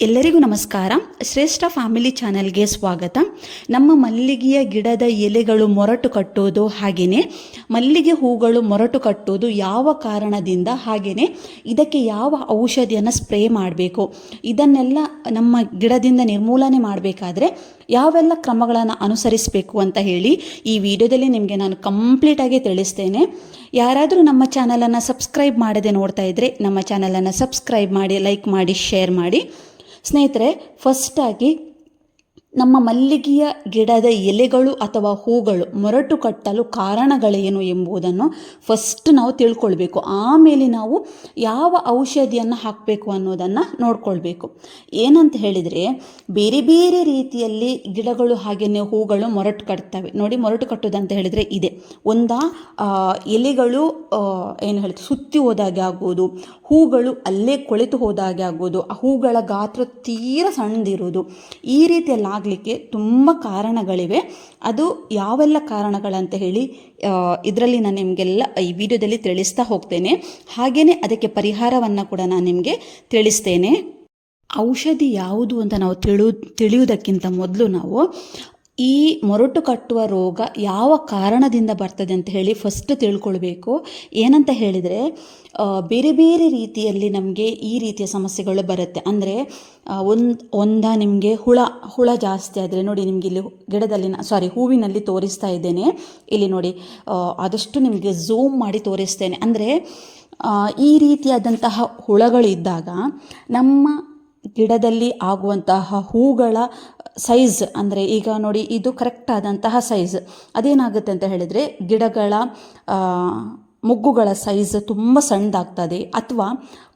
ಎಲ್ಲರಿಗೂ ನಮಸ್ಕಾರ. ಶ್ರೇಷ್ಠ ಫ್ಯಾಮಿಲಿ ಚಾನೆಲ್ಗೆ ಸ್ವಾಗತ. ನಮ್ಮ ಮಲ್ಲಿಗೆಯ ಗಿಡದ ಎಲೆಗಳು ಮೊರಟು ಕಟ್ಟೋದು ಹಾಗೆಯೇ ಮಲ್ಲಿಗೆ ಹೂಗಳು ಮೊರಟು ಕಟ್ಟೋದು ಯಾವ ಕಾರಣದಿಂದ ಹಾಗೆಯೇ ಇದಕ್ಕೆ ಯಾವ ಔಷಧಿಯನ್ನು ಸ್ಪ್ರೇ ಮಾಡಬೇಕು, ಇದನ್ನೆಲ್ಲ ನಮ್ಮ ಗಿಡದಿಂದ ನಿರ್ಮೂಲನೆ ಮಾಡಬೇಕಾದ್ರೆ ಯಾವೆಲ್ಲ ಕ್ರಮಗಳನ್ನು ಅನುಸರಿಸಬೇಕು ಅಂತ ಹೇಳಿ ಈ ವಿಡಿಯೋದಲ್ಲಿ ನಿಮಗೆ ನಾನು ಕಂಪ್ಲೀಟಾಗಿ ತಿಳಿಸ್ತೇನೆ. ಯಾರಾದರೂ ನಮ್ಮ ಚಾನಲನ್ನು ಸಬ್ಸ್ಕ್ರೈಬ್ ಮಾಡದೆ ನೋಡ್ತಾ ಇದ್ದರೆ ನಮ್ಮ ಚಾನಲನ್ನು ಸಬ್ಸ್ಕ್ರೈಬ್ ಮಾಡಿ ಲೈಕ್ ಮಾಡಿ ಶೇರ್ ಮಾಡಿ. ಸ್ನೇಹಿತರೆ ಫಸ್ಟಾಗಿ ನಮ್ಮ ಮಲ್ಲಿಗೆಯ ಗಿಡದ ಎಲೆಗಳು ಅಥವಾ ಹೂಗಳು ಮೊರಟು ಕಟ್ಟಲು ಕಾರಣಗಳೇನು ಎಂಬುದನ್ನು ಫಸ್ಟ್ ನಾವು ತಿಳ್ಕೊಳ್ಬೇಕು. ಆಮೇಲೆ ನಾವು ಯಾವ ಔಷಧಿಯನ್ನು ಹಾಕಬೇಕು ಅನ್ನೋದನ್ನು ನೋಡ್ಕೊಳ್ಬೇಕು. ಏನಂತ ಹೇಳಿದರೆ, ಬೇರೆ ಬೇರೆ ರೀತಿಯಲ್ಲಿ ಗಿಡಗಳು ಹಾಗೆಯೇ ಹೂಗಳು ಮೊರಟು ಕಟ್ತವೆ. ನೋಡಿ, ಮೊರಟು ಕಟ್ಟೋದಂತ ಹೇಳಿದರೆ ಇದೆ. ಒಂದ ಎಲೆಗಳು ಏನು ಹೇಳ್ತಾರೆ ಸುತ್ತಿ ಹೋದಾಗೆ ಆಗ್ಬೋದು ಹೂಗಳು ಅಲ್ಲೇ ಕೊಳೆತು ಹೋದಾಗೆ ಆಗ್ಬೋದು ಆ ಹೂಗಳ ಗಾತ್ರ ತೀರ ಸಣ್ಣದಿರೋದು ಈ ರೀತಿಯಲ್ಲಿ ಆಗಲಿಕ್ಕೆ ತುಂಬ ಕಾರಣಗಳಿವೆ. ಅದು ಯಾವೆಲ್ಲ ಕಾರಣಗಳಂತ ಹೇಳಿ ಇದರಲ್ಲಿ ನಾನು ನಿಮಗೆಲ್ಲ ಈ ವಿಡಿಯೋದಲ್ಲಿ ತಿಳಿಸ್ತಾ ಹೋಗ್ತೇನೆ. ಹಾಗೆಯೇ ಅದಕ್ಕೆ ಪರಿಹಾರವನ್ನು ಕೂಡ ನಾನು ನಿಮಗೆ ತಿಳಿಸ್ತೇನೆ. ಔಷಧಿ ಯಾವುದು ಅಂತ ನಾವು ತಿಳು ತಿಳಿಯುವುದಕ್ಕಿಂತ ಮೊದಲು ನಾವು ಈ ಮೊರಟು ಕಟ್ಟುವ ರೋಗ ಯಾವ ಕಾರಣದಿಂದ ಬರ್ತದೆ ಅಂತ ಹೇಳಿ ಫಸ್ಟ್ ತಿಳ್ಕೊಳ್ಬೇಕು. ಏನಂತ ಹೇಳಿದರೆ ಬೇರೆ ಬೇರೆ ರೀತಿಯಲ್ಲಿ ನಮಗೆ ಈ ರೀತಿಯ ಸಮಸ್ಯೆಗಳು ಬರುತ್ತೆ. ಅಂದರೆ ಒಂದು, ಒಂದ ನಿಮಗೆ ಹುಳ ಹುಳ ಜಾಸ್ತಿ ಆದರೆ ನೋಡಿ ನಿಮಗೆ ಇಲ್ಲಿ ಗಿಡದಲ್ಲಿ ಸಾರಿ ಹೂವಿನಲ್ಲಿ ತೋರಿಸ್ತಾ ಇದ್ದೇನೆ. ಇಲ್ಲಿ ನೋಡಿ ಆದಷ್ಟು ನಿಮಗೆ ಝೂಮ್ ಮಾಡಿ ತೋರಿಸ್ತೇನೆ. ಅಂದರೆ ಈ ರೀತಿಯಾದಂತಹ ಹುಳಗಳಿದ್ದಾಗ ನಮ್ಮ ಗಿಡದಲ್ಲಿ ಆಗುವಂತಹ ಹೂಗಳ ಸೈಜ್ ಅಂದರೆ ಈಗ ನೋಡಿ ಇದು ಕರೆಕ್ಟ್ ಆದಂತಹ ಸೈಜ್ ಅದೇನಾಗುತ್ತೆ ಅಂತ ಹೇಳಿದರೆ ಗಿಡಗಳ ಮುಗ್ಗುಗಳ ಸೈಜ್ ತುಂಬ ಸಣ್ಣದಾಗ್ತದೆ ಅಥವಾ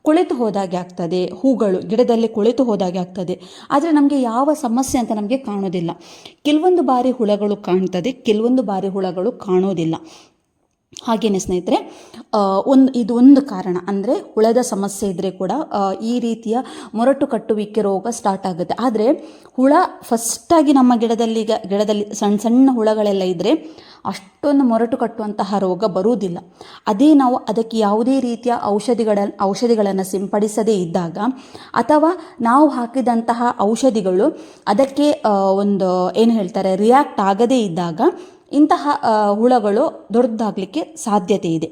ಕುಳಿತು ಹೋದಾಗೆ ಆಗ್ತದೆ ಹೂಗಳು, ಗಿಡದಲ್ಲಿ ಕುಳಿತು ಹೋದಾಗೆ ಆಗ್ತದೆ. ಆದರೆ ನಮಗೆ ಯಾವ ಸಮಸ್ಯೆ ಅಂತ ನಮಗೆ ಕಾಣೋದಿಲ್ಲ. ಕೆಲವೊಂದು ಬಾರಿ ಹುಳಗಳು ಕಾಣ್ತದೆ, ಕೆಲವೊಂದು ಬಾರಿ ಹುಳಗಳು ಕಾಣೋದಿಲ್ಲ. ಹಾಗೇನೆ ಸ್ನೇಹಿತರೆ ಒಂದು, ಇದು ಒಂದು ಕಾರಣ. ಅಂದರೆ ಹುಳದ ಸಮಸ್ಯೆ ಇದ್ದರೆ ಕೂಡ ಈ ರೀತಿಯ ಮೊರಟು ಕಟ್ಟುವಿಕೆ ರೋಗ ಸ್ಟಾರ್ಟ್ ಆಗುತ್ತೆ. ಆದರೆ ಹುಳ ಫಸ್ಟಾಗಿ ನಮ್ಮ ಗಿಡದಲ್ಲಿ ಗಿಡದಲ್ಲಿ ಸಣ್ಣ ಸಣ್ಣ ಹುಳಗಳೆಲ್ಲ ಇದ್ದರೆ ಅಷ್ಟೊಂದು ಮೊರಟು ಕಟ್ಟುವಂತಹ ರೋಗ ಬರುವುದಿಲ್ಲ. ಅದೇ ನಾವು ಅದಕ್ಕೆ ಯಾವುದೇ ರೀತಿಯ ಔಷಧಿಗಳ, ಔಷಧಿಗಳನ್ನು ಸಿಂಪಡಿಸದೇ ಇದ್ದಾಗ, ಅಥವಾ ನಾವು ಹಾಕಿದಂತಹ ಔಷಧಿಗಳು ಅದಕ್ಕೆ ಒಂದು, ಏನು ಹೇಳ್ತಾರೆ ರಿಯಾಕ್ಟ್ ಆಗದೇ ಇದ್ದಾಗ ಇಂತಹ ಹುಳಗಳು ದೊಡ್ಡದಾಗಲಿಕ್ಕೆ ಸಾಧ್ಯತೆ ಇದೆ.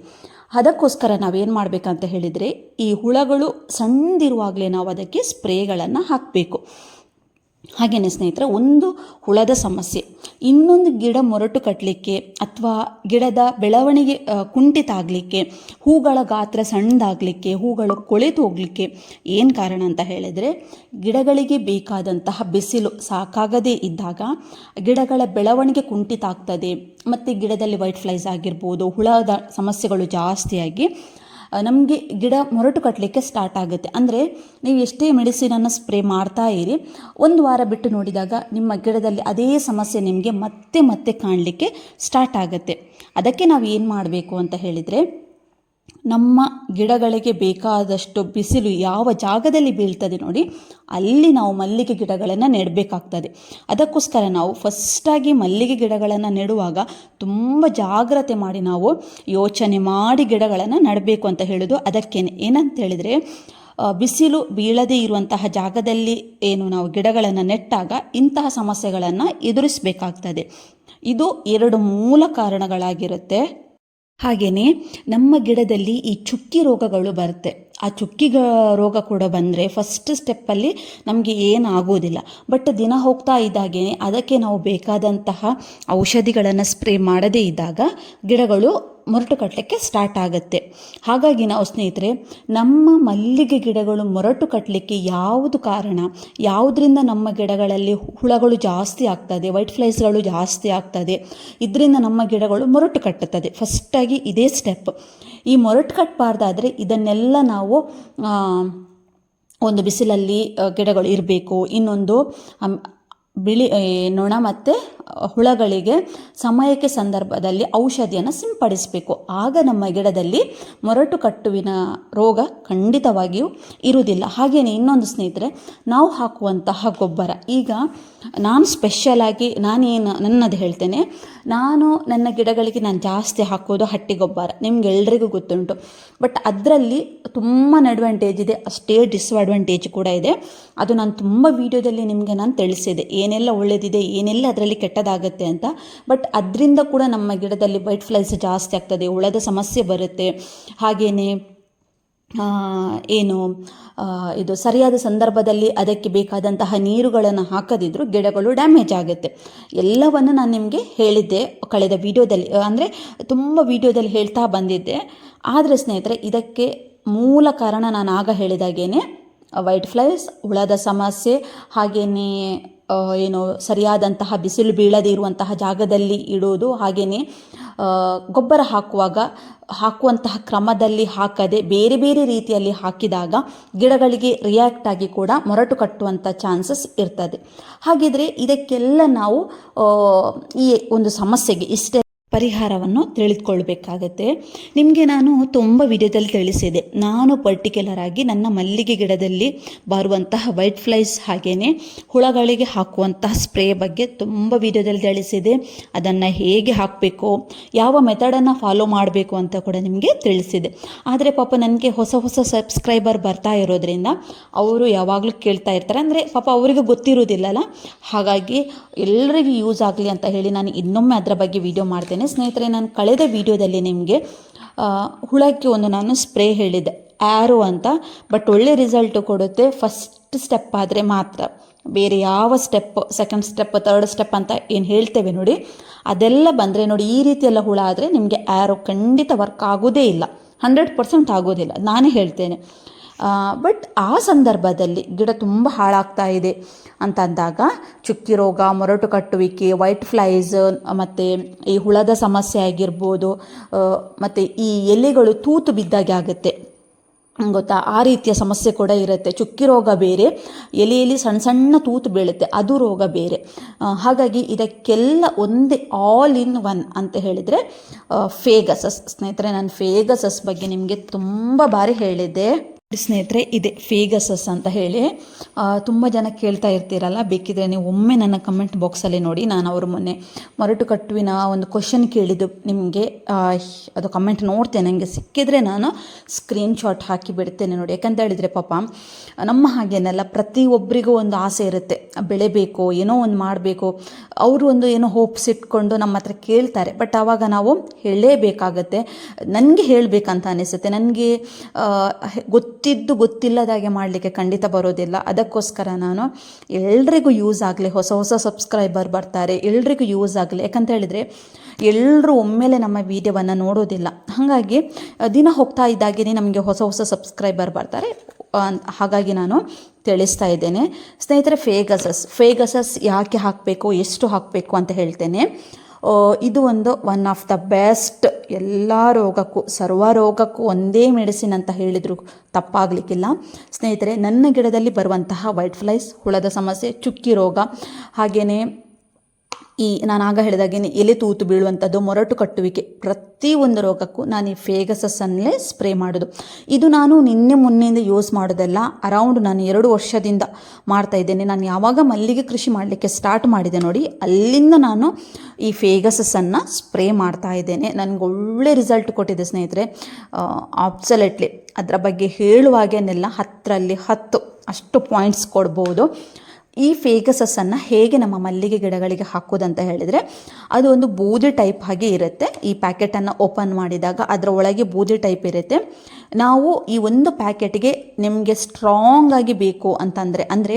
ಅದಕ್ಕೋಸ್ಕರ ನಾವೇನು ಮಾಡಬೇಕಂತ ಹೇಳಿದರೆ, ಈ ಹುಳಗಳು ಸಣ್ಣದಿರುವಾಗಲೇ ನಾವು ಅದಕ್ಕೆ ಸ್ಪ್ರೇಗಳನ್ನು ಹಾಕಬೇಕು. ಹಾಗೆಯೇ ಸ್ನೇಹಿತರೆ, ಒಂದು ಹುಳದ ಸಮಸ್ಯೆ. ಇನ್ನೊಂದು ಗಿಡ ಮೊರಟು ಕಟ್ಟಲಿಕ್ಕೆ ಅಥವಾ ಗಿಡದ ಬೆಳವಣಿಗೆ ಕುಂಠಿತ ಆಗಲಿಕ್ಕೆ ಹೂಗಳ ಗಾತ್ರ ಸಣ್ಣದಾಗಲಿಕ್ಕೆ, ಹೂಗಳು ಕೊಳೆತು ಹೋಗಲಿಕ್ಕೆ ಏನು ಕಾರಣ ಅಂತ ಹೇಳಿದರೆ, ಗಿಡಗಳಿಗೆ ಬೇಕಾದಂತಹ ಬಿಸಿಲು ಸಾಕಾಗದೇ ಇದ್ದಾಗ ಗಿಡಗಳ ಬೆಳವಣಿಗೆ ಕುಂಠಿತ ಆಗ್ತದೆ ಮತ್ತು ಗಿಡದಲ್ಲಿ ವೈಟ್ ಫ್ಲೈಸ್ ಆಗಿರ್ಬೋದು, ಹುಳದ ಸಮಸ್ಯೆಗಳು ಜಾಸ್ತಿಯಾಗಿ ನಮಗೆ ಗಿಡ ಮೊರಟು ಕಟ್ಟಲಿಕ್ಕೆ ಸ್ಟಾರ್ಟ್ ಆಗುತ್ತೆ. ಅಂದರೆ ನೀವು ಎಷ್ಟೇ ಮೆಡಿಸಿನನ್ನು ಸ್ಪ್ರೇ ಮಾಡ್ತಾ ಇರಿ, ಒಂದು ವಾರ ಬಿಟ್ಟು ನೋಡಿದಾಗ ನಿಮ್ಮ ಗಿಡದಲ್ಲಿ ಅದೇ ಸಮಸ್ಯೆ ನಿಮಗೆ ಮತ್ತೆ ಮತ್ತೆ ಕಾಣಲಿಕ್ಕೆ ಸ್ಟಾರ್ಟ್ ಆಗುತ್ತೆ. ಅದಕ್ಕೆ ನಾವು ಏನು ಮಾಡಬೇಕು ಅಂತ ಹೇಳಿದರೆ ನಮ್ಮ ಗಿಡಗಳಿಗೆ ಬೇಕಾದಷ್ಟು ಬಿಸಿಲು ಯಾವ ಜಾಗದಲ್ಲಿ ಬೀಳ್ತದೆ ನೋಡಿ, ಅಲ್ಲಿ ನಾವು ಮಲ್ಲಿಗೆ ಗಿಡಗಳನ್ನು ನೆಡಬೇಕಾಗ್ತದೆ. ಅದಕ್ಕೋಸ್ಕರ ನಾವು ಫಸ್ಟಾಗಿ ಮಲ್ಲಿಗೆ ಗಿಡಗಳನ್ನು ನೆಡುವಾಗ ತುಂಬ ಜಾಗ್ರತೆ ಮಾಡಿ ನಾವು ಯೋಚನೆ ಮಾಡಿ ಗಿಡಗಳನ್ನು ನೆಡಬೇಕು ಅಂತ ಹೇಳೋದು. ಅದಕ್ಕೇನೆ ಏನಂತ ಹೇಳಿದರೆ ಬಿಸಿಲು ಬೀಳದೇ ಇರುವಂತಹ ಜಾಗದಲ್ಲಿ ಏನು ನಾವು ಗಿಡಗಳನ್ನು ನೆಟ್ಟಾಗ ಇಂತಹ ಸಮಸ್ಯೆಗಳನ್ನು ಎದುರಿಸಬೇಕಾಗ್ತದೆ. ಇದು ಎರಡು ಮೂಲ ಕಾರಣಗಳಾಗಿರುತ್ತೆ. ಹಾಗೆಯೇ ನಮ್ಮ ಗಿಡದಲ್ಲಿ ಈ ಚುಕ್ಕಿ ರೋಗಗಳು ಬರುತ್ತೆ. ಆ ಚುಕ್ಕಿ ರೋಗ ಕೂಡ ಬಂದರೆ ಫಸ್ಟ್ ಸ್ಟೆಪ್ಪಲ್ಲಿ ನಮಗೆ ಏನಾಗೋದಿಲ್ಲ. ಬಟ್ ದಿನ ಹೋಗ್ತಾ ಇದ್ದಾಗೆ ಅದಕ್ಕೆ ನಾವು ಬೇಕಾದಂತಹ ಔಷಧಿಗಳನ್ನು ಸ್ಪ್ರೇ ಮಾಡದೇ ಇದ್ದಾಗ ಗಿಡಗಳು ಮೊರಟು ಕಟ್ಟಲಿಕ್ಕೆ ಸ್ಟಾರ್ಟ್ ಆಗುತ್ತೆ. ಹಾಗಾಗಿ ನಾವು ಸ್ನೇಹಿತರೆ, ನಮ್ಮ ಮಲ್ಲಿಗೆ ಗಿಡಗಳು ಮೊರಟು ಕಟ್ಟಲಿಕ್ಕೆ ಯಾವುದು ಕಾರಣ? ಯಾವುದರಿಂದ ನಮ್ಮ ಗಿಡಗಳಲ್ಲಿ ಹುಳಗಳು ಜಾಸ್ತಿ ಆಗ್ತದೆ ವೈಟ್ ಫ್ಲೈಸ್ಗಳು ಜಾಸ್ತಿ ಆಗ್ತದೆ, ಇದರಿಂದ ನಮ್ಮ ಗಿಡಗಳು ಮೊರಟು ಕಟ್ಟುತ್ತದೆ ಫಸ್ಟಾಗಿ ಇದೇ ಸ್ಟೆಪ್ ಈ ಮೊರಟು ಕಟ್ಟಬಾರ್ದಾದರೆ ಇದನ್ನೆಲ್ಲ ನಾವು ಒಂದು ಬಿಸಿಲಲ್ಲಿ ಗಿಡಗಳು ಇರಬೇಕು. ಇನ್ನೊಂದು ಬಿಳಿ ನೊಣ ಮತ್ತು ಹುಳಗಳಿಗೆ ಸಮಯಕ್ಕೆ ಸಂದರ್ಭದಲ್ಲಿ ಔಷಧಿಯನ್ನು ಸಿಂಪಡಿಸಬೇಕು. ಆಗ ನಮ್ಮ ಗಿಡದಲ್ಲಿ ಮೊರಟು ಕಟ್ಟುವಿನ ರೋಗ ಖಂಡಿತವಾಗಿಯೂ ಇರುವುದಿಲ್ಲ. ಹಾಗೆಯೇ ಇನ್ನೊಂದು ಸ್ನೇಹಿತರೆ, ನಾವು ಹಾಕುವಂತಹ ಗೊಬ್ಬರ. ಈಗ ನಾನು ಸ್ಪೆಷಲಾಗಿ ನಾನೇನು ನನ್ನದು ಹೇಳ್ತೇನೆ, ನಾನು ನನ್ನ ಗಿಡಗಳಿಗೆ ನಾನು ಜಾಸ್ತಿ ಹಾಕೋದು ಹಟ್ಟಿ ಗೊಬ್ಬರ. ನಿಮ್ಗೆಲ್ರಿಗೂ ಗೊತ್ತುಂಟು. ಬಟ್ ಅದರಲ್ಲಿ ತುಂಬ ಅಡ್ವಾಂಟೇಜ್ ಇದೆ, ಅಷ್ಟೇ ಡಿಸ್ಅಡ್ವಾಂಟೇಜ್ ಕೂಡ ಇದೆ. ಅದು ನಾನು ತುಂಬ ವೀಡಿಯೋದಲ್ಲಿ ನಿಮಗೆ ನಾನು ತಿಳಿಸಿದೆ. ಏನೆಲ್ಲ ಒಳ್ಳೆಯದಿದೆ ಏನೆಲ್ಲ ಅದರಲ್ಲಿ ಕೆಟ್ಟದಾಗುತ್ತೆ ಅಂತ. ಬಟ್ ಅದರಿಂದ ಕೂಡ ನಮ್ಮ ಗಿಡದಲ್ಲಿ ವೈಟ್ ಫ್ಲೈಸ್ ಜಾಸ್ತಿ ಆಗ್ತದೆ, ಹುಳದ ಸಮಸ್ಯೆ ಬರುತ್ತೆ. ಹಾಗೆಯೇ ಏನು ಇದು ಸರಿಯಾದ ಸಂದರ್ಭದಲ್ಲಿ ಅದಕ್ಕೆ ಬೇಕಾದಂತಹ ನೀರುಗಳನ್ನು ಹಾಕದಿದ್ದರೂ ಗಿಡಗಳು ಡ್ಯಾಮೇಜ್ ಆಗುತ್ತೆ. ಎಲ್ಲವನ್ನು ನಾನು ನಿಮಗೆ ಹೇಳಿದ್ದೆ ಕಳೆದ ವಿಡಿಯೋದಲ್ಲಿ, ಅಂದರೆ ತುಂಬ ವಿಡಿಯೋದಲ್ಲಿ ಹೇಳ್ತಾ ಬಂದಿದ್ದೆ. ಆದರೆ ಸ್ನೇಹಿತರೆ, ಇದಕ್ಕೆ ಮೂಲ ಕಾರಣ ನಾನು ಆಗ ಹೇಳಿದಾಗೇನೆ ವೈಟ್ ಫ್ಲೈಸ್ ಹುಳದ ಸಮಸ್ಯೆ ಹಾಗೆಯೇ ಏನು ಸರಿಯಾದಂತಹ ಬಿಸಿಲು ಬೀಳದೇ ಇರುವಂತಹ ಜಾಗದಲ್ಲಿ ಇಡೋದು ಹಾಗೆಯೇ ಗೊಬ್ಬರ ಹಾಕುವಾಗ, ಹಾಕುವಂತಹ ಕ್ರಮದಲ್ಲಿ ಹಾಕದೆ ಬೇರೆ ಬೇರೆ ರೀತಿಯಲ್ಲಿ ಹಾಕಿದಾಗ ಗಿಡಗಳಿಗೆ ರಿಯಾಕ್ಟ್ ಆಗಿ ಕೂಡ ಮೊರಟು ಕಟ್ಟುವಂಥ ಚಾನ್ಸಸ್ ಇರ್ತದೆ. ಹಾಗಿದ್ರೆ ಇದಕ್ಕೆಲ್ಲ ನಾವು ಈ ಒಂದು ಸಮಸ್ಯೆಗೆ ಇಷ್ಟೇ ಪರಿಹಾರವನ್ನು ತಿಳಿದುಕೊಳ್ಬೇಕಾಗತ್ತೆ. ನಿಮಗೆ ನಾನು ತುಂಬ ವಿಡಿಯೋದಲ್ಲಿ ತಿಳಿಸಿದೆ. ನಾನು ಪರ್ಟಿಕ್ಯುಲರ್ ಆಗಿ ನನ್ನ ಮಲ್ಲಿಗೆ ಗಿಡದಲ್ಲಿ ಬರುವಂತಹ ವೈಟ್ ಫ್ಲೈಸ್ ಹಾಗೆಯೇ ಹುಳಗಳಿಗೆ ಹಾಕುವಂತಹ ಸ್ಪ್ರೇ ಬಗ್ಗೆ ತುಂಬ ವಿಡಿಯೋದಲ್ಲಿ ತಿಳಿಸಿದೆ. ಅದನ್ನು ಹೇಗೆ ಹಾಕಬೇಕು, ಯಾವ ಮೆಥಡನ್ನು ಫಾಲೋ ಮಾಡಬೇಕು ಅಂತ ಕೂಡ ನಿಮಗೆ ತಿಳಿಸಿದೆ. ಆದರೆ ಪಾಪ ನನಗೆ ಹೊಸ ಹೊಸ ಸಬ್ಸ್ಕ್ರೈಬರ್ ಬರ್ತಾ ಇರೋದ್ರಿಂದ ಅವರು ಯಾವಾಗಲೂ ಕೇಳ್ತಾ ಇರ್ತಾರೆ. ಅಂದರೆ ಪಾಪ ಅವರಿಗೆ ಗೊತ್ತಿರೋದಿಲ್ಲಲ್ಲ ಹಾಗಾಗಿ ಎಲ್ಲರಿಗೂ ಯೂಸ್ ಆಗಲಿ ಅಂತ ಹೇಳಿ ನಾನು ಇನ್ನೊಮ್ಮೆ ಅದರ ಬಗ್ಗೆ ವಿಡಿಯೋ ಮಾಡ್ತೇನೆ. ಸ್ನೇಹಿತರೆ, ನಾನು ಕಳೆದ ವಿಡಿಯೋದಲ್ಲಿ ನಿಮಗೆ ಹುಳಕ್ಕೆ ಒಂದು ನಾನು ಸ್ಪ್ರೇ ಹೇಳಿದ್ದೆ. ಆ್ಯರೋ ಅಂತ. ಬಟ್ ಒಳ್ಳೆ ರಿಸಲ್ಟ್ ಕೊಡುತ್ತೆ. ಫಸ್ಟ್ ಸ್ಟೆಪ್ ಆದರೆ ಮಾತ್ರ. ಬೇರೆ ಯಾವ step second step third step ಅಂತ ಏನು ಹೇಳ್ತೇವೆ ನೋಡಿ. ಅದೆಲ್ಲ ಬಂದರೆ ನೋಡಿ, ಈ ರೀತಿಯೆಲ್ಲ ಹುಳ ಆದರೆ ನಿಮಗೆ ಆ್ಯರೋ ಖಂಡಿತ ವರ್ಕ್ ಆಗೋದೇ ಇಲ್ಲ. ಹಂಡ್ರೆಡ್ ಪರ್ಸೆಂಟ್ ಆಗೋದಿಲ್ಲ. ನಾನೇ ಹೇಳ್ತೇನೆ. ಬಟ್ ಆ ಸಂದರ್ಭದಲ್ಲಿ ಗಿಡ ತುಂಬ ಹಾಳಾಗ್ತಾ ಇದೆ ಅಂತ ಅಂದಾಗ ಚುಕ್ಕಿ ರೋಗ, ಮೊರಟು ಕಟ್ಟುವಿಕೆ ವೈಟ್ ಫ್ಲೈಸ್ ಮತ್ತು ಈ ಹುಳದ ಸಮಸ್ಯೆ ಆಗಿರ್ಬೋದು ಮತ್ತು ಈ ಎಲೆಗಳು ತೂತು ಬಿದ್ದಾಗೆ ಆಗುತ್ತೆ. ಗೊತ್ತಾ? ಆ ರೀತಿಯ ಸಮಸ್ಯೆ ಕೂಡ ಇರುತ್ತೆ. ಚುಕ್ಕಿ ರೋಗ ಬೇರೆ, ಎಲೆಯಲ್ಲಿ ಸಣ್ಣ ಸಣ್ಣ ತೂತು ಬೀಳುತ್ತೆ, ಅದು ರೋಗ ಬೇರೆ. ಹಾಗಾಗಿ ಇದಕ್ಕೆಲ್ಲ ಒಂದೇ ಆಲ್ ಇನ್ ಒನ್ ಅಂತ ಹೇಳಿದರೆ ಫೇಗಸಸ್ ಸ್ನೇಹಿತರೆ, ನಾನು ಫೇಗಸಸ್ ಬಗ್ಗೆ ನಿಮಗೆ ತುಂಬ ಬಾರಿ ಹೇಳಿದ್ದೆ. ಸ್ನೇಹಿತರೆ, ಇದೆ ಫೇಗಸಸ್ ಅಂತ ಹೇಳಿ. ತುಂಬ ಜನ ಕೇಳ್ತಾ ಇರ್ತೀರಲ್ಲ, ಬೇಕಿದ್ರೆ ನೀವು ಒಮ್ಮೆ ನನ್ನ ಕಮೆಂಟ್ ಬಾಕ್ಸಲ್ಲಿ ನೋಡಿ. ನಾನು ಅವರು ಮೊನ್ನೆ ಮರಟು ಕಟ್ಟುವಿನ ಒಂದು ಕ್ವಶನ್ ಕೇಳಿದ್ದು ನಿಮಗೆ. ಅದು ಕಮೆಂಟ್ ನೋಡ್ತೇನೆ. ನನಗೆ ಸಿಕ್ಕಿದ್ರೆ ನಾನು ಸ್ಕ್ರೀನ್ ಶಾಟ್ ಹಾಕಿ ಬಿಡ್ತೇನೆ ನೋಡಿ. ಯಾಕಂತ ಹೇಳಿದರೆ ಪಾಪ, ನಮ್ಮ ಹಾಗೇನಲ್ಲ ಪ್ರತಿಯೊಬ್ಬರಿಗೂ ಒಂದು ಆಸೆ ಇರುತ್ತೆ. ಬೆಳೆಬೇಕು ಏನೋ ಒಂದು ಮಾಡಬೇಕು. ಅವರು ಒಂದು ಏನೋ ಹೋಪ್ಸ್ ಇಟ್ಕೊಂಡು ನಮ್ಮ ಹತ್ರ ಕೇಳ್ತಾರೆ. ಬಟ್ ಆವಾಗ ನಾವು ಹೇಳಲೇಬೇಕಾಗತ್ತೆ ನನಗೆ ಹೇಳಬೇಕಂತ ಅನಿಸುತ್ತೆ. ನನಗೆ ಗೊತ್ತಿದ್ದು ಗೊತ್ತಿಲ್ಲದಾಗೆ ಮಾಡಲಿಕ್ಕೆ ಖಂಡಿತ ಬರೋದಿಲ್ಲ. ಅದಕ್ಕೋಸ್ಕರ ನಾನು ಎಲ್ರಿಗೂ ಯೂಸ್ ಆಗಲಿ, ಹೊಸ ಹೊಸ ಸಬ್ಸ್ಕ್ರೈಬರ್ ಬರ್ತಾರೆ, ಎಲ್ರಿಗೂ ಯೂಸ್ ಆಗಲಿ. ಯಾಕಂತ ಹೇಳಿದರೆ ಎಲ್ಲರೂ ಒಮ್ಮೆಲೆ ನಮ್ಮ ವಿಡಿಯೋವನ್ನು ನೋಡೋದಿಲ್ಲ. ಹಾಗಾಗಿ ದಿನ ಹೋಗ್ತಾ ಇದ್ದಾಗೇ ನಮಗೆ ಹೊಸ ಹೊಸ ಸಬ್ಸ್ಕ್ರೈಬರ್ ಬರ್ತಾರೆ. ಹಾಗಾಗಿ ನಾನು ತಿಳಿಸ್ತಾ ಇದ್ದೇನೆ. ಸ್ನೇಹಿತರೆ ಫೇಗಸಸ್ ಫೇಗಸಸ್ ಯಾಕೆ ಹಾಕಬೇಕು, ಎಷ್ಟು ಹಾಕಬೇಕು ಅಂತ ಹೇಳ್ತೇನೆ. ಇದು ಒಂದು ಒನ್ ಆಫ್ ದ ಬೆಸ್ಟ್ ಎಲ್ಲ ರೋಗಕ್ಕೂ, ಸರ್ವ ರೋಗಕ್ಕೂ ಒಂದೇ ಮೆಡಿಸಿನ್ ಅಂತ ಹೇಳಿದರು. ತಪ್ಪಾಗಲಿಕ್ಕಿಲ್ಲ. ಸ್ನೇಹಿತರೆ, ನನ್ನ ಗಿಡದಲ್ಲಿ ಬರುವಂತಹ ವೈಟ್ ಫ್ಲೈಸ್, ಹುಳದ ಸಮಸ್ಯೆ, ಚುಕ್ಕಿ ರೋಗ ಹಾಗೆಯೇ ಈ ನಾನು ಆಗ ಹೇಳಿದಾಗೆ ಎಲೆ ತೂತು ಬೀಳುವಂಥದ್ದು ಮೊರಟು ಕಟ್ಟುವಿಕೆ ಪ್ರತಿಯೊಂದು ರೋಗಕ್ಕೂ ನಾನು ಈ ಫೇಗಸಸ್ಸನ್ನೇ ಸ್ಪ್ರೇ ಮಾಡೋದು. ಇದು ನಾನು ನಿನ್ನೆ ಮೊನ್ನೆಯಿಂದ ಯೂಸ್ ಮಾಡೋದಲ್ಲ ಅರೌಂಡ್ ನಾನು ಎರಡು ವರ್ಷದಿಂದ ಮಾಡ್ತಾ ಇದ್ದೇನೆ. ನಾನು ಯಾವಾಗ ಮಲ್ಲಿಗೆ ಕೃಷಿ ಮಾಡಲಿಕ್ಕೆ ಸ್ಟಾರ್ಟ್ ಮಾಡಿದೆ ನೋಡಿ, ಅಲ್ಲಿಂದ ನಾನು ಈ ಫೇಗಸಸ್ಸನ್ನು ಸ್ಪ್ರೇ ಮಾಡ್ತಾ ಇದ್ದೇನೆ. ನನಗೆ ಒಳ್ಳೆ ರಿಸಲ್ಟ್ ಕೊಟ್ಟಿದೆ ಸ್ನೇಹಿತರೆ. ಆಬ್ಸಲೆಟ್ಲಿ ಅದರ ಬಗ್ಗೆ ಹೇಳುವಾಗೇನೆಲ್ಲ ಹತ್ತರಲ್ಲಿ ಹತ್ತು ಅಷ್ಟು ಪಾಯಿಂಟ್ಸ್ ಕೊಡ್ಬೋದು. ಈ ಫೇಗಸಸ್ಸನ್ನು ಹೇಗೆ ನಮ್ಮ ಮಲ್ಲಿಗೆ ಗಿಡಗಳಿಗೆ ಹಾಕೋದಂತ ಹೇಳಿದರೆ, ಅದು ಒಂದು ಬೂದಿ ಟೈಪ್ ಹಾಗೆ ಇರುತ್ತೆ. ಈ ಪ್ಯಾಕೆಟನ್ನು ಓಪನ್ ಮಾಡಿದಾಗ ಅದರ ಒಳಗೆ ಬೂದಿ ಟೈಪ್ ಇರುತ್ತೆ. ನಾವು ಈ ಒಂದು ಪ್ಯಾಕೆಟ್ಗೆ ನಿಮಗೆ ಸ್ಟ್ರಾಂಗ್ ಆಗಿ ಬೇಕು ಅಂತಂದರೆ, ಅಂದರೆ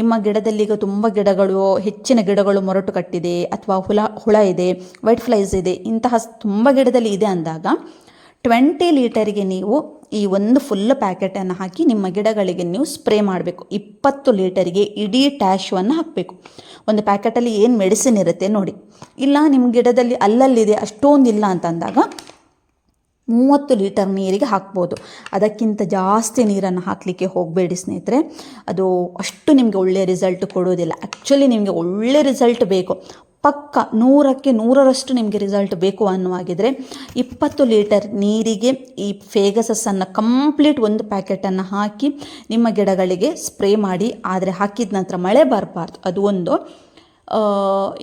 ನಿಮ್ಮ ಗಿಡದಲ್ಲಿ ಈಗ ತುಂಬ ಗಿಡಗಳು, ಹೆಚ್ಚಿನ ಗಿಡಗಳು ಮೊರಟು ಕಟ್ಟಿದೆ ಅಥವಾ ಹುಳ ಹುಳ ಇದೆ, ವೈಟ್ ಫ್ಲೈಸ್ ಇದೆ, ಇಂತಹ ತುಂಬ ಗಿಡದಲ್ಲಿ ಇದೆ ಅಂದಾಗ, ಟ್ವೆಂಟಿ ಲೀಟರಿಗೆ ನೀವು ಈ ಒಂದು ಫುಲ್ ಪ್ಯಾಕೆಟನ್ನು ಹಾಕಿ ನಿಮ್ಮ ಗಿಡಗಳಿಗೆ ನೀವು ಸ್ಪ್ರೇ ಮಾಡಬೇಕು. ಇಪ್ಪತ್ತು ಲೀಟರಿಗೆ ಇಡೀ ಟ್ಯಾಶ್ವನ್ನು ಹಾಕಬೇಕು. ಒಂದು ಪ್ಯಾಕೆಟಲ್ಲಿ ಏನು ಮೆಡಿಸಿನ್ ಇರುತ್ತೆ ನೋಡಿ. ಇಲ್ಲ ನಿಮ್ಮ ಗಿಡದಲ್ಲಿ ಅಲ್ಲಲ್ಲಿದೆ ಅಷ್ಟೊಂದಿಲ್ಲ ಅಂತಂದಾಗ ಮೂವತ್ತು ಲೀಟರ್ ನೀರಿಗೆ ಹಾಕ್ಬೋದು. ಅದಕ್ಕಿಂತ ಜಾಸ್ತಿ ನೀರನ್ನು ಹಾಕಲಿಕ್ಕೆ ಹೋಗಬೇಡಿ ಸ್ನೇಹಿತರೆ. ಅದು ಅಷ್ಟು ನಿಮಗೆ ಒಳ್ಳೆಯ ರಿಸಲ್ಟ್ ಕೊಡೋದಿಲ್ಲ. ಆ್ಯಕ್ಚುಲಿ ನಿಮಗೆ ಒಳ್ಳೆ ರಿಸಲ್ಟ್ ಬೇಕು. ಪಕ್ಕ ನೂರಕ್ಕೆ ನೂರರಷ್ಟು ನಿಮಗೆ ರಿಸಲ್ಟ್ ಬೇಕು ಅನ್ನುವಾಗಿದ್ರೆ ಇಪ್ಪತ್ತು ಲೀಟರ್ ನೀರಿಗೆ ಈ ಫೇಗಸಸ್ಸನ್ನು ಕಂಪ್ಲೀಟ್ ಒಂದು ಪ್ಯಾಕೆಟನ್ನು ಹಾಕಿ ನಿಮ್ಮ ಗಿಡಗಳಿಗೆ ಸ್ಪ್ರೇ ಮಾಡಿ, ಆದರೆ ಹಾಕಿದ ನಂತರ ಮಳೆ ಬರಬಾರ್ದು. ಅದು ಒಂದು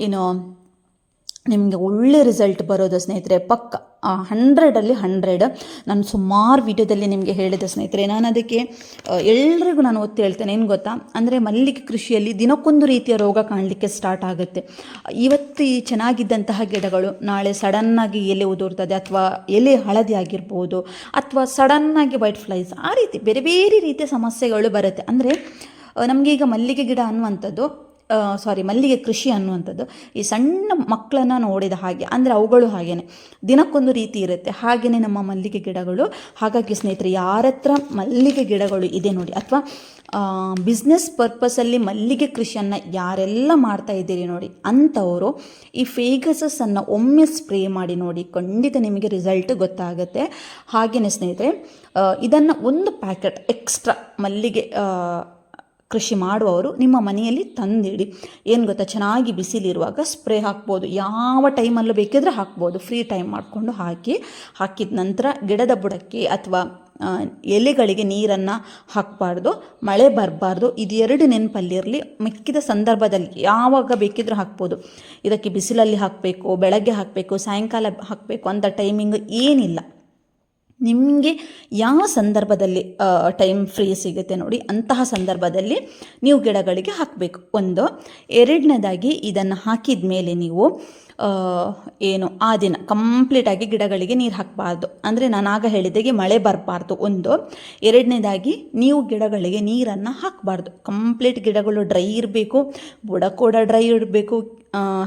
ಏನು ನಿಮಗೆ ಒಳ್ಳೆ ರಿಸಲ್ಟ್ ಬರೋದು ಸ್ನೇಹಿತರೆ, ಪಕ್ಕ. ಹಂಡ್ರೆಡಲ್ಲಿ ಹಂಡ್ರೆಡ್. ನಾನು ಸುಮಾರು ವಿಡಿಯೋದಲ್ಲಿ ನಿಮಗೆ ಹೇಳಿದೆ ಸ್ನೇಹಿತರೆ ನಾನು ಅದಕ್ಕೆ ಎಲ್ರಿಗೂ ನಾನು ಒತ್ತಿ ಹೇಳ್ತೇನೆ, ಏನು ಗೊತ್ತಾ? ಅಂದರೆ ಮಲ್ಲಿಗೆ ಕೃಷಿಯಲ್ಲಿ ದಿನಕ್ಕೊಂದು ರೀತಿಯ ರೋಗ ಕಾಣಲಿಕ್ಕೆ ಸ್ಟಾರ್ಟ್ ಆಗುತ್ತೆ. ಇವತ್ತು ಈ ಚೆನ್ನಾಗಿದ್ದಂತಹ ಗಿಡಗಳು ನಾಳೆ ಸಡನ್ನಾಗಿ ಎಲೆ ಉದುರ್ತದೆ, ಅಥವಾ ಎಲೆ ಹಳದಿ ಆಗಿರ್ಬೋದು, ಅಥವಾ ಸಡನ್ನಾಗಿ ವೈಟ್ ಫ್ಲೈಸ್, ಆ ರೀತಿ ಬೇರೆ ಬೇರೆ ರೀತಿಯ ಸಮಸ್ಯೆಗಳು ಬರುತ್ತೆ. ಅಂದರೆ ನಮಗೆ ಈಗ ಮಲ್ಲಿಗೆ ಗಿಡ ಅನ್ನುವಂಥದ್ದು ಸಾರಿ ಮಲ್ಲಿಗೆ ಕೃಷಿ ಅನ್ನುವಂಥದ್ದು, ಈ ಸಣ್ಣ ಮಕ್ಕಳನ್ನು ನೋಡಿದ ಹಾಗೆ, ಅಂದರೆ ಅವುಗಳು ಹಾಗೇನೆ. ದಿನಕ್ಕೊಂದು ರೀತಿ ಇರುತ್ತೆ. ಹಾಗೆಯೇ ನಮ್ಮ ಮಲ್ಲಿಗೆ ಗಿಡಗಳು. ಹಾಗಾಗಿ ಸ್ನೇಹಿತರೆ ಯಾರ ಹತ್ರ ಮಲ್ಲಿಗೆ ಗಿಡಗಳು ಇದೆ ನೋಡಿ, ಅಥವಾ ಬಿಸ್ನೆಸ್ ಪರ್ಪಸಲ್ಲಿ ಮಲ್ಲಿಗೆ ಕೃಷಿಯನ್ನು ಯಾರೆಲ್ಲ ಮಾಡ್ತಾ ಇದ್ದೀರಿ ನೋಡಿ, ಅಂಥವರು ಈ ಫೇಗಸಸ್ಸನ್ನು ಒಮ್ಮೆ ಸ್ಪ್ರೇ ಮಾಡಿ ನೋಡಿ, ಖಂಡಿತ ನಿಮಗೆ ರಿಸಲ್ಟ್ ಗೊತ್ತಾಗುತ್ತೆ. ಹಾಗೆಯೇ ಸ್ನೇಹಿತರೆ ಇದನ್ನು ಒಂದು ಪ್ಯಾಕೆಟ್ ಎಕ್ಸ್ಟ್ರಾ ಮಲ್ಲಿಗೆ ಕೃಷಿ ಮಾಡುವವರು ನಿಮ್ಮ ಮನೆಯಲ್ಲಿ ತಂದಿಡಿ. ಏನು ಗೊತ್ತಾ? ಚೆನ್ನಾಗಿ ಬಿಸಿಲಿರುವಾಗ ಸ್ಪ್ರೇ ಹಾಕ್ಬೋದು. ಯಾವ ಟೈಮಲ್ಲೂ ಬೇಕಿದ್ರೆ ಹಾಕ್ಬೋದು. ಫ್ರೀ ಟೈಮ್ ಮಾಡಿಕೊಂಡು ಹಾಕಿ, ಹಾಕಿದ ನಂತರ ಗಿಡದ ಬುಡಕ್ಕೆ ಅಥವಾ ಎಲೆಗಳಿಗೆ ನೀರನ್ನು ಹಾಕಬಾರ್ದು. ಮಳೆ ಬರಬಾರ್ದು. ಇದು ಎರಡು ನೆನಪಲ್ಲಿರಲಿ. ಮಿಕ್ಕಿದ ಸಂದರ್ಭದಲ್ಲಿ ಯಾವಾಗ ಬೇಕಿದ್ರೂ ಹಾಕ್ಬೋದು. ಇದಕ್ಕೆ ಬಿಸಿಲಲ್ಲಿ ಹಾಕಬೇಕು, ಬೆಳಗ್ಗೆ ಹಾಕಬೇಕು, ಸಾಯಂಕಾಲ ಹಾಕಬೇಕು ಅಂತ ಟೈಮಿಂಗ್ ಏನಿಲ್ಲ. ನಿಮಗೆ ಯಾವ ಸಂದರ್ಭದಲ್ಲಿ ಟೈಮ್ ಫ್ರೀ ಸಿಗುತ್ತೆ ನೋಡಿ, ಅಂತಹ ಸಂದರ್ಭದಲ್ಲಿ ನೀವು ಗಿಡಗಳಿಗೆ ಹಾಕಬೇಕು. ಒಂದು, ಎರಡನೇದಾಗಿ ಇದನ್ನು ಹಾಕಿದ ಮೇಲೆ ನೀವು ಏನು, ಆ ದಿನ ಕಂಪ್ಲೀಟಾಗಿ ಗಿಡಗಳಿಗೆ ನೀರು ಹಾಕಬಾರ್ದು. ಅಂದರೆ ನಾನು ಆಗ ಹೇಳಿದಾಗೆ ಮಳೆ ಬರಬಾರ್ದು. ಒಂದು, ಎರಡನೇದಾಗಿ ನೀವು ಗಿಡಗಳಿಗೆ ನೀರನ್ನು ಹಾಕಬಾರ್ದು. ಕಂಪ್ಲೀಟ್ ಗಿಡಗಳು ಡ್ರೈ ಇರಬೇಕು, ಬುಡ ಕೂಡ ಡ್ರೈ ಇರಬೇಕು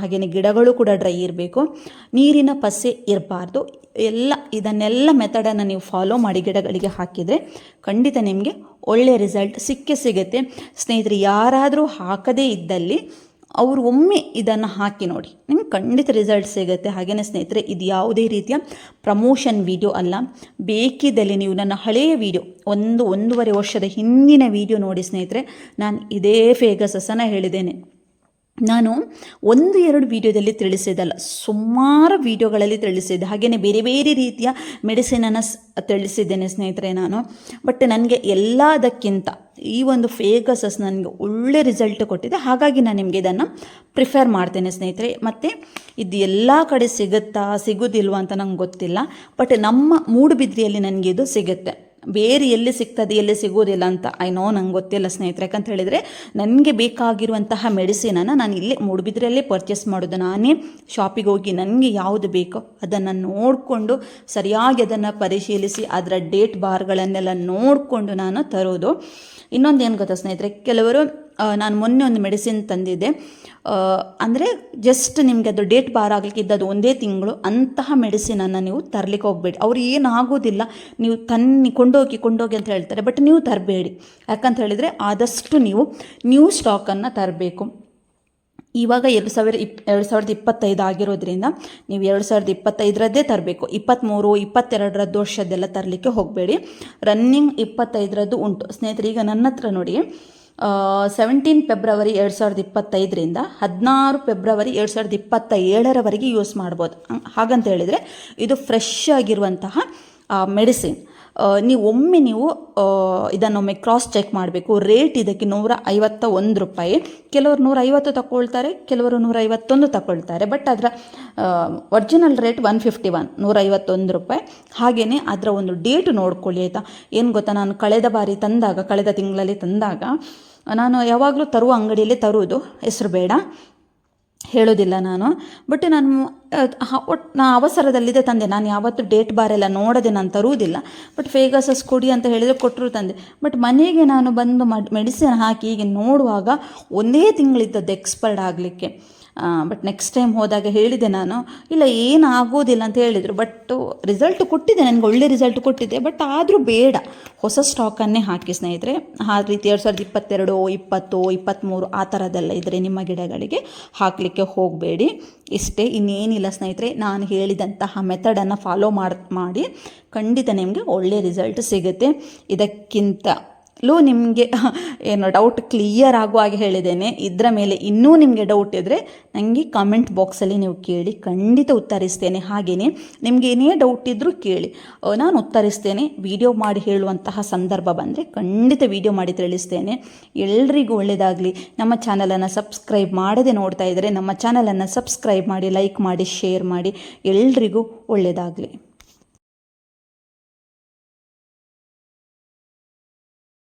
ಹಾಗೆಯೇ ಗಿಡಗಳು ಕೂಡ ಡ್ರೈ ಇರಬೇಕು. ನೀರಿನ ಪಸೆ ಇರಬಾರ್ದು. ಎಲ್ಲ, ಇದನ್ನೆಲ್ಲ ಮೆಥಡನ್ನು ನೀವು ಫಾಲೋ ಮಾಡಿ ಗಿಡಗಳಿಗೆ ಹಾಕಿದರೆ ಖಂಡಿತ ನಿಮಗೆ ಒಳ್ಳೆಯ ರಿಸಲ್ಟ್ ಸಿಕ್ಕೇ ಸಿಗುತ್ತೆ. ಸ್ನೇಹಿತರೆ, ಯಾರಾದರೂ ಹಾಕದೇ ಇದ್ದಲ್ಲಿ ಅವರು ಒಮ್ಮೆ ಇದನ್ನು ಹಾಕಿ ನೋಡಿ. ನಿಮ್ಗೆ ಖಂಡಿತ ರಿಸಲ್ಟ್ ಸಿಗುತ್ತೆ. ಹಾಗೆಯೇ ಸ್ನೇಹಿತರೆ, ಇದು ಯಾವುದೇ ರೀತಿಯ ಪ್ರಮೋಷನ್ ವಿಡಿಯೋ ಅಲ್ಲ. ಬೇಕಿದ್ದಲ್ಲಿ ನೀವು ನನ್ನ ಹಳೆಯ ವಿಡಿಯೋ ಒಂದು, ಒಂದೂವರೆ ವರ್ಷದ ಹಿಂದಿನ ವಿಡಿಯೋ ನೋಡಿ ಸ್ನೇಹಿತರೆ. ನಾನು ಇದೇ ಫೇಗಸಸ್ಸನ್ನು ಹೇಳಿದ್ದೇನೆ. ನಾನು ಒಂದು ಎರಡು ವಿಡಿಯೋದಲ್ಲಿ ತಿಳಿಸಿದ್ದಲ್ಲ, ಸುಮಾರು ವಿಡಿಯೋಗಳಲ್ಲಿ ತಿಳಿಸಿದ್ದೆ. ಹಾಗೆಯೇ ಬೇರೆ ಬೇರೆ ರೀತಿಯ ಮೆಡಿಸಿನನ್ನು ತಿಳಿಸಿದ್ದೇನೆ ಸ್ನೇಹಿತರೆ ನಾನು. ಬಟ್ ನನಗೆ ಎಲ್ಲದಕ್ಕಿಂತ ಈ ಒಂದು ಫೇಗಸಸ್ ನನಗೆ ಒಳ್ಳೆ ರಿಸಲ್ಟ್ ಕೊಟ್ಟಿದೆ. ಹಾಗಾಗಿ ನಾನು ನಿಮಗೆ ಇದನ್ನು ಪ್ರಿಫರ್ ಮಾಡ್ತೇನೆ ಸ್ನೇಹಿತರೆ. ಮತ್ತು ಇದು ಎಲ್ಲ ಕಡೆ ಸಿಗುತ್ತಾ, ಸಿಗೋದಿಲ್ವ ಅಂತ ನಂಗೆ ಗೊತ್ತಿಲ್ಲ. ಬಟ್ ನಮ್ಮ ಮೂಡುಬಿದ್ರಿಯಲ್ಲಿ ನನಗೆ ಇದು ಸಿಗುತ್ತೆ. ಬೇರೆ ಎಲ್ಲಿ ಸಿಗ್ತದೆ, ಎಲ್ಲಿ ಸಿಗೋದಿಲ್ಲ ಅಂತ. ಐ ನೋ ನಂಗೆ ಗೊತ್ತಿಲ್ಲ ಸ್ನೇಹಿತರೆ, ಯಾಕಂತ ಹೇಳಿದರೆ ನನಗೆ ಬೇಕಾಗಿರುವಂತಹ ಮೆಡಿಸಿನನ್ನು ನಾನು ಇಲ್ಲೇ ಮೂಡುಬಿದ್ರೆಯಲ್ಲೇ ಪರ್ಚೇಸ್ ಮಾಡೋದು. ನಾನೇ ಶಾಪಿಗೆ ಹೋಗಿ ನನಗೆ ಯಾವುದು ಬೇಕೋ ಅದನ್ನು ನೋಡಿಕೊಂಡು, ಸರಿಯಾಗಿ ಅದನ್ನು ಪರಿಶೀಲಿಸಿ, ಅದರ ಡೇಟ್ ಬಾರ್ಗಳನ್ನೆಲ್ಲ ನೋಡಿಕೊಂಡು ನಾನು ತರೋದು. ಇನ್ನೊಂದು ಏನು ಗೊತ್ತಾ ಸ್ನೇಹಿತರೆ, ಕೆಲವರು ನಾನು ಮೊನ್ನೆ ಒಂದು ಮೆಡಿಸಿನ್ ತಂದಿದ್ದೆ. ಅಂದರೆ ಜಸ್ಟ್ ನಿಮಗೆ ಅದು ಡೇಟ್ ಬಾರ್ ಆಗಲಿಕ್ಕೆ ಇದ್ದದ್ದು ಒಂದೇ ತಿಂಗಳು, ಅಂತಹ ಮೆಡಿಸಿನನ್ನು ನೀವು ತರಲಿಕ್ಕೆ ಹೋಗಬೇಡಿ. ಅವ್ರು ಏನಾಗೋದಿಲ್ಲ ನೀವು ತನ್ನಿ ಕೊಂಡೋಗಿ ಕೊಂಡೋಗಿ ಅಂತ ಹೇಳ್ತಾರೆ ಬಟ್ ನೀವು ತರಬೇಡಿ. ಯಾಕಂತ ಹೇಳಿದರೆ ಆದಷ್ಟು ನೀವು ನ್ಯೂ ಸ್ಟಾಕನ್ನು ತರಬೇಕು. ಇವಾಗ ಎರಡು ಸಾವಿರ ಇಪ್, ಎರಡು ಸಾವಿರದ ಇಪ್ಪತ್ತೈದು ಆಗಿರೋದ್ರಿಂದ ನೀವು ಎರಡು ಸಾವಿರದ ಇಪ್ಪತ್ತೈದರದ್ದೇ ತರಬೇಕು. ಇಪ್ಪತ್ತ್ಮೂರು ಇಪ್ಪತ್ತೆರಡರದ್ದು ವರ್ಷದ್ದೆಲ್ಲ ತರಲಿಕ್ಕೆ ಹೋಗಬೇಡಿ. ರನ್ನಿಂಗ್ ಇಪ್ಪತ್ತೈದರದ್ದು ಉಂಟು. ಸ್ನೇಹಿತರೆ, ಈಗ ನನ್ನ ಹತ್ರ ನೋಡಿ. ಸೆವೆಂಟೀನ್ ಫೆಬ್ರವರಿ ಎರಡು ಸಾವಿರದ ಇಪ್ಪತ್ತೈದರಿಂದ ಹದಿನಾರು ಫೆಬ್ರವರಿ ಎರಡು ಸಾವಿರದ ಇಪ್ಪತ್ತ ಏಳರವರೆಗೆ ಯೂಸ್ ಮಾಡ್ಬೋದು ಹಾಗಂತ ಹೇಳಿದರೆ ಇದು ಫ್ರೆಶ್ ಆಗಿರುವಂತಹ ಮೆಡಿಸಿನ್ ನೀವು ಒಮ್ಮೆ ನೀವು ಇದನ್ನೊಮ್ಮೆ ಕ್ರಾಸ್ ಚೆಕ್ ಮಾಡಬೇಕು. ರೇಟ್ ಇದಕ್ಕೆ ನೂರ ಐವತ್ತ ಒಂದು ರೂಪಾಯಿ. ಕೆಲವರು ನೂರ ಐವತ್ತು ತಗೊಳ್ತಾರೆ, ಕೆಲವರು ನೂರ ಐವತ್ತೊಂದು ತಗೊಳ್ತಾರೆ. ಬಟ್ ಅದರ original rate one fifty one ನೂರ ಐವತ್ತೊಂದು ರೂಪಾಯಿ. ಹಾಗೆಯೇ ಅದರ ಒಂದು ಡೇಟ್ ನೋಡ್ಕೊಳ್ಳಿ ಆಯಿತಾ? ಏನು ಗೊತ್ತಾ? ನಾನು ಕಳೆದ ಬಾರಿ ತಂದಾಗ, ಕಳೆದ ತಿಂಗಳಲ್ಲಿ ತಂದಾಗ, ನಾನು ಯಾವಾಗಲೂ ತರುವ ಅಂಗಡಿಯಲ್ಲಿ ತರುವುದು ಹೆಸರು ಬೇಡ. ಹೇಳೋದಿಲ್ಲ ನಾನು. ಬಟ್ ನಾನು ಒಟ್ಟು ನಾ ಅವಸರದಲ್ಲಿದೆ ತಂದೆ. ನಾನು ಯಾವತ್ತೂ ಡೇಟ್ ಬಾರೆಲ್ಲ ನೋಡದೆ ನಾನು ತರುವುದಿಲ್ಲ. ಬಟ್ ಫೇಗಸಸ್ ಕೊಡಿ ಅಂತ ಹೇಳಿದರೆ ಕೊಟ್ಟರು ತಂದೆ. ಬಟ್ ಮನೆಗೆ ನಾನು ಬಂದು ಮೆಡಿಸಿನ್ ಹಾಕಿ ಹೀಗೆ ನೋಡುವಾಗ ಒಂದೇ ತಿಂಗಳಿದ್ದದ್ದು ಎಕ್ಸ್ಪೈರ್ಡ್ ಆಗಲಿಕ್ಕೆ. ಬಟ್ ನೆಕ್ಸ್ಟ್ ಟೈಮ್ ಹೋದಾಗ ಹೇಳಿದೆ ನಾನು, ಇಲ್ಲ, ಏನು ಆಗೋದಿಲ್ಲ ಅಂತ ಹೇಳಿದರು ಬಟ್ ರಿಸಲ್ಟ್ ಕೊಟ್ಟಿದೆ, ನನಗೆ ಒಳ್ಳೆ ರಿಸಲ್ಟ್ ಕೊಟ್ಟಿದೆ ಬಟ್ ಆದರೂ ಬೇಡ. ಹೊಸ ಸ್ಟಾಕನ್ನೇ ಹಾಕಿ ಸ್ನೇಹಿತರೆ, ಆ ರೀತಿ ಎರಡು ಸಾವಿರದ ಇಪ್ಪತ್ತೆರಡು, ಇಪ್ಪತ್ತು ಇಪ್ಪತ್ತ್ಮೂರು ಆ ಥರದ್ದೆಲ್ಲ ಇದ್ದರೆ ನಿಮ್ಮ ಗಿಡಗಳಿಗೆ ಹಾಕಲಿಕ್ಕೆ ಹೋಗಬೇಡಿ. ಇಷ್ಟೇ, ಇನ್ನೇನಿಲ್ಲ ಸ್ನೇಹಿತರೆ, ನಾನು ಹೇಳಿದಂತಹ ಮೆಥಡನ್ನು ಫಾಲೋ ಮಾಡಿ ಖಂಡಿತ ನಿಮಗೆ ಒಳ್ಳೆಯ ರಿಸಲ್ಟ್ ಸಿಗುತ್ತೆ. ಇದಕ್ಕಿಂತ ಲೂ ನಿಮಗೆ ಏನು ಡೌಟ್ ಕ್ಲಿಯರ್ ಆಗುವ ಹಾಗೆ ಹೇಳಿದ್ದೇನೆ. ಇದರ ಮೇಲೆ ಇನ್ನೂ ನಿಮಗೆ ಡೌಟ್ ಇದ್ದರೆ ನನಗೆ ಕಾಮೆಂಟ್ ಬಾಕ್ಸಲ್ಲಿ ನೀವು ಕೇಳಿ, ಖಂಡಿತ ಉತ್ತರಿಸ್ತೇನೆ. ಹಾಗೆಯೇ ನಿಮಗೆ ಏನೇ ಡೌಟ್ ಇದ್ದರೂ ಕೇಳಿ. ನಾನು ಉತ್ತರಿಸ್ತೇನೆ. ವಿಡಿಯೋ ಮಾಡಿ ಹೇಳುವಂತಹ ಸಂದರ್ಭ ಬಂದರೆ ಖಂಡಿತ ವಿಡಿಯೋ ಮಾಡಿ ತಿಳಿಸ್ತೇನೆ. ಎಲ್ರಿಗೂ ಒಳ್ಳೆಯದಾಗಲಿ ನಮ್ಮ ಚಾನಲನ್ನು ಸಬ್ಸ್ಕ್ರೈಬ್ ಮಾಡದೆ ನೋಡ್ತಾ ಇದ್ದರೆ ನಮ್ಮ ಚಾನಲನ್ನು ಸಬ್ಸ್ಕ್ರೈಬ್ ಮಾಡಿ ಲೈಕ್ ಮಾಡಿ ಶೇರ್ ಮಾಡಿ ಎಲ್ರಿಗೂ ಒಳ್ಳೆಯದಾಗಲಿ